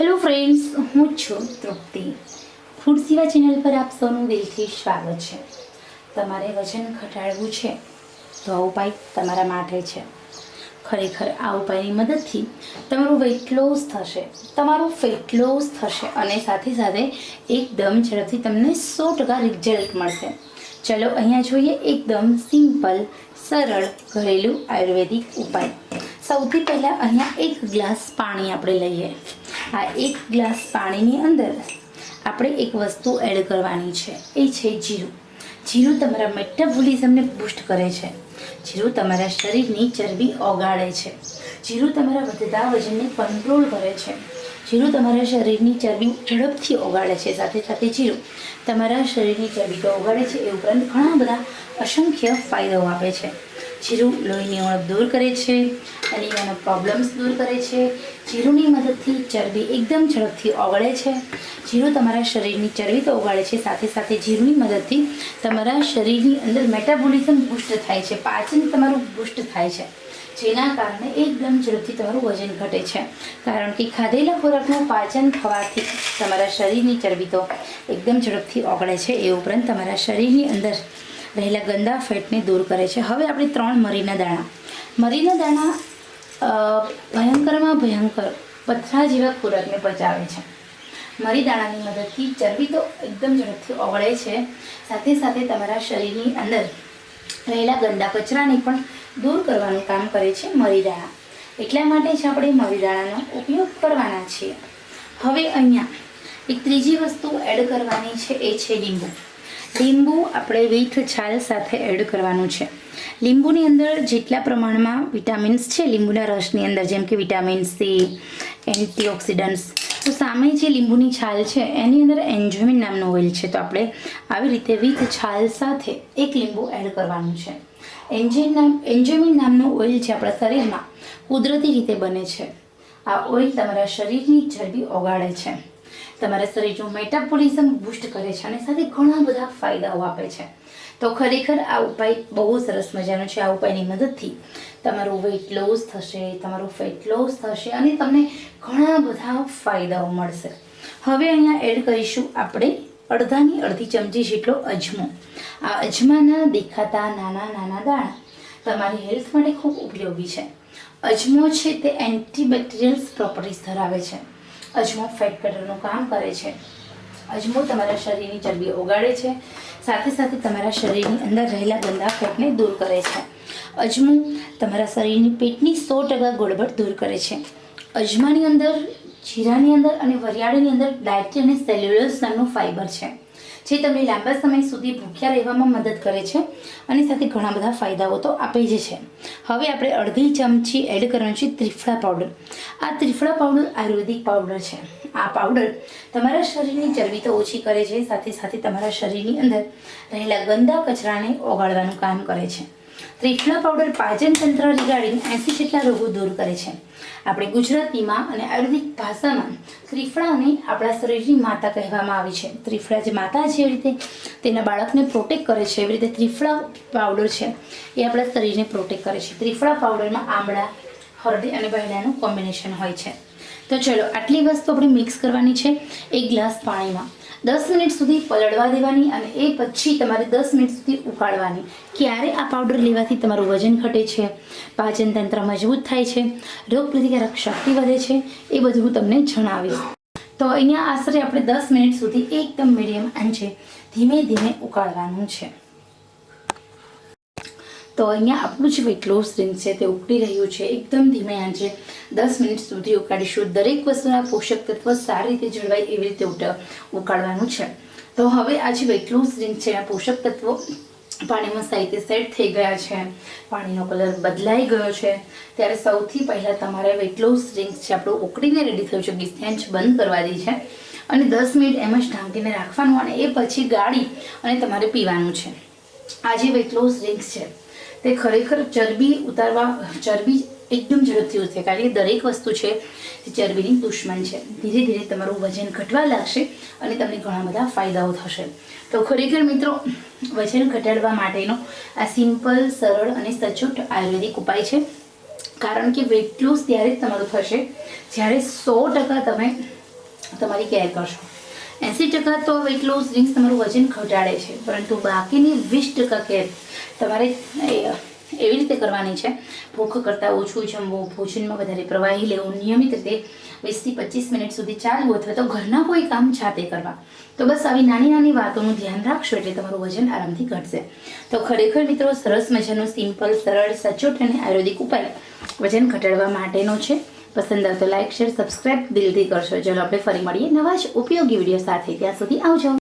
Hello friends હું છું તૃપ્તિ. Food સેવા ચેનલ પર આપ સૌનું દિલથી સ્વાગત છે. તમારે વજન ઘટાડવું છે, તો આ ઉપાય તમારા માટે છે. ખરેખર આ ઉપાયની મદદથી તમારું વેઇટ લોસ થશે, તમારું ફેટ લોસ થશે અને સાથે સાથે એકદમ ઝડપથી તમને સો ટકા રિઝલ્ટ મળશે. ચલો અહીંયા જોઈએ એકદમ સિમ્પલ સરળ ઘરેલું આયુર્વેદિક ઉપાય. સૌથી પહેલાં અહીંયા એક ગ્લાસ પાણી આપણે લઈએ. આ એક ગ્લાસ પાણીની અંદર આપણે એક વસ્તુ એડ કરવાની છે. એ છે જીરું. જીરું તમારા મેટાબોલિઝમને બૂસ્ટ કરે છે. જીરું તમારા શરીરની ચરબી ઓગાળે છે. જીરું તમારા વધતા વજનને કંટ્રોલ કરે છે. જીરું તમારા શરીરની ચરબી ઝડપથી ઓગાળે છે. સાથે સાથે જીરું તમારા શરીરની ચરબી તો ઓગાળે છે એ ઉપરાંત ઘણા બધા અસંખ્ય ફાયદાઓ આપે છે. જીરું લોહીની ઉણપ દૂર કરે છે અનિયાનો પ્રોબ્લેમ્સ દૂર કરે છે જીરુંની મદદથી ચરબી એકદમ ઝડપથી ઓગળે છે. જીરું તમારા શરીરની ચરબી તો ઓગાળે છે, સાથે સાથે જીરુંની મદદથી તમારા શરીરની અંદર મેટાબોલિઝમ બુસ્ટ થાય છે, પાચન તમારું બુસ્ટ થાય છે, જેના કારણે એકદમ ઝડપથી તમારું વજન ઘટે છે. કારણ કે ખાધેલા ખોરાકનું પાચન થવાથી તમારા શરીરની ચરબી તો એકદમ ઝડપથી ઓગળે છે, એ ઉપરાંત તમારા શરીરની અંદર રહેલા ગંદા ફેટને દૂર કરે છે. હવે આપણે ત્રણ મરીના દાણા. મરીના દાણા ભયંકરમાં ભયંકર પથરા જેવા ખોરાકને પચાવે છે. મરી દાણાની મદદથી ચરબી તો એકદમ ઝડપથી ઓગળે છે. સાથે સાથે તમારા શરીરની અંદર રહેલા ગંદા કચરાને પણ દૂર કરવાનું કામ કરે છે મરી દાણા. એટલા માટે જ આપણે મરી દાણાનો ઉપયોગ કરવાના છીએ. હવે અહીંયા એક ત્રીજી વસ્તુ એડ કરવાની છે, એ છે લીંબુ. લીંબુ આપણે વીથ છાલ સાથે એડ કરવાનું છે. લીંબુની અંદર જેટલા પ્રમાણમાં વિટામિન્સ છે, લીંબુના રસની અંદર, જેમ કે વિટામિન સી, એન્ટીઓક્સિડન્ટ્સ, તો સામે જે લીંબુની છાલ છે, એની અંદર એન્જોમિન નામનું ઓઇલ છે. તો આપણે આવી રીતે વિથ છાલ સાથે એક લીંબુ એડ કરવાનું છે. એન્જિન નામ, એન્જોમિન નામનું ઓઇલ છે આપણા શરીરમાં કુદરતી રીતે બને છે. આ ઓઇલ તમારા શરીરની ચરબી ઓગાળે છે. તમારા શરીરનું મેટાબોલિઝમ બૂસ્ટ કરે છે અને સાથે ઘણા બધા ફાયદાઓ આપે છે. તો ખરેખર આ ઉપાય બહુ સરસ મજાનો છે. આ ઉપાયની મદદથી તમારું વેઇટ લોસ થશે, તમારું ફેટ લોસ થશે અને તમને ઘણા બધા ફાયદાઓ મળશે. હવે અહીંયા એડ કરીશું આપણે અડધાની અડધી ચમચી જેટલો અજમો. આ અજમાના દેખાતા નાના નાના દાણા તમારી હેલ્થ માટે ખૂબ ઉપયોગી છે. અજમો છે તે એન્ટીબેક્ટેરિયલ્સ પ્રોપર્ટીઝ ધરાવે છે. અજમો ફેટ કટરનું કામ કરે છે. અજમો તમારા શરીરની ચરબી ઓગાળે છે. સાથે સાથે તમારા શરીરની અંદર રહેલા ગંદા ફેટને દૂર કરે છે. અજમો તમારા શરીરની પેટની સો ટકા ગોળબટ દૂર કરે છે. અજમાની અંદર, જીરાની અંદર અને વરિયાળીની અંદર ડાયટી અને સેલ્યુલોઝ નામનું ફાઇબર છે. જે તમને લાંબા સમય સુધી ભૂખ્યા રહેવામાં મદદ કરે છે અને સાથે ઘણા બધા ફાયદાઓ તો આપે જ છે. હવે આપણે અડધી ચમચી એડ કરવાનું છે ત્રિફળા પાવડર. આ ત્રિફળા પાવડર આયુર્વેદિક પાવડર છે. આ પાવડર તમારા શરીરની ચરબી તો ઓછી કરે છે, સાથે સાથે તમારા શરીરની અંદર રહેલા ગંદા કચરાને ઓગાળવાનું કામ કરે છે. ત્રિફળા પાવડર પાચન તંત્ર રિગાર્ડિંગ એંસી જેટલા રોગો દૂર કરે છે. આપણે ગુજરાતીમાં અને આયુર્વેદિક ભાષામાં ત્રિફળાને આપણા શરીરની માતા કહેવામાં આવી છે. ત્રિફળા જે માતા છે એવી રીતે તેના બાળકને પ્રોટેક્ટ કરે છે. એવી રીતે ત્રિફળા પાવડર છે એ આપણા શરીરને પ્રોટેક્ટ કરે છે. ત્રિફળા પાવડરમાં આમળા હળદી અને બહેડાનું કોમ્બિનેશન હોય છે. તો ચલો, આટલી વસ્તુ આપણે મિક્સ કરવાની છે એક ગ્લાસ પાણીમાં. દસ મિનિટ સુધી પલળવા દેવાની અને એ પછી તમારે દસ મિનિટ સુધી ઉકાળવાની. ક્યારે આ પાવડર લેવાથી તમારું વજન ઘટે છે પાચનતંત્ર મજબૂત થાય છે, રોગ પ્રતિકારક શક્તિ વધે છે, એ બધું હું તમને જણાવીશ. તો અહીંયા આશરે આપણે દસ મિનિટ સુધી એકદમ મીડિયમ આંચે ધીમે ધીમે ઉકાળવાનું છે. તો અહીંયા આપણું જે વેટ લોસ ડ્રિંક છે તે ઉકળી રહ્યું છે, એકદમ ધીમે આંચે. દસ મિનિટ સુધી ઉકાળીશું. દરેક વસ્તુના પોષક તત્વ સારી રીતે જળવાય એવી રીતે ઉકાળવાનું છે. તો હવે આ જે વેટ લોસ ડ્રિંક છે, એના પોષક તત્વો પાણીમાં સારી રીતે સેટ થઈ ગયા છે. પાણીનો કલર બદલાઈ ગયો છે. ત્યારે સૌથી પહેલાં તમારે વેટ લોસ ડ્રિંક છે, આપણું ઉકળીને રેડી થયું છે. ગેસ બંધ કરવાની છે. અને દસ મિનિટ એમ જ ઢાંકીને રાખવાનું અને એ પછી ગાળી અને તમારે પીવાનું છે. આ જે વેટ લોસ ડ્રિંક્સ છે તે ખરેખર ચરબી ઉતારવા, ચરબી એકદમ ઝડપથી ઉતરે કારણ કે દરેક વસ્તુ છે તે ચરબીની દુશ્મન છે. ધીરે ધીરે તમારું વજન ઘટવા લાગશે અને તમને ઘણા બધા ફાયદાઓ થશે. તો ખરેખર મિત્રો, વજન ઘટાડવા માટેનો આ સિમ્પલ, સરળ અને સચોટ આયુર્વેદિક ઉપાય છે. કારણ કે વેટ લોસ ત્યારે જ તમારું થશે જ્યારે સો ટકા તમે તમારી કેર કરશો. એંસી ટકા તો વેટ લોસ ડ્રિંક્સ તમારું વજન ઘટાડે છે, પરંતુ બાકીની વીસ ટકા કેર તમારે એવી રીતે કરવાની છે. ભૂખ કરતાં ઓછું જમવું, ભોજનમાં વધારે પ્રવાહી લેવું, નિયમિત રીતે વીસથી પચીસ મિનિટ સુધી ચાલવું અથવા તો ઘરના કોઈ કામ જાતે કરવા. તો બસ આવી નાની નાની વાતોનું ધ્યાન રાખશો એટલે તમારું વજન આરામથી ઘટશે. તો ખરેખર મિત્રો, સરસ મજાનો સિમ્પલ, સરળ, સચોટ અને આયુર્વેદિક ઉપાય વજન ઘટાડવા માટેનો છે. પસંદ આવતો લાઇક શેર સબસ્ક્રાઇબ દિલથી કરશો. ચલો, આપણે ફરી મળીએ નવા જ ઉપયોગી વીડિયો સાથે. ત્યાં સુધી આવજો.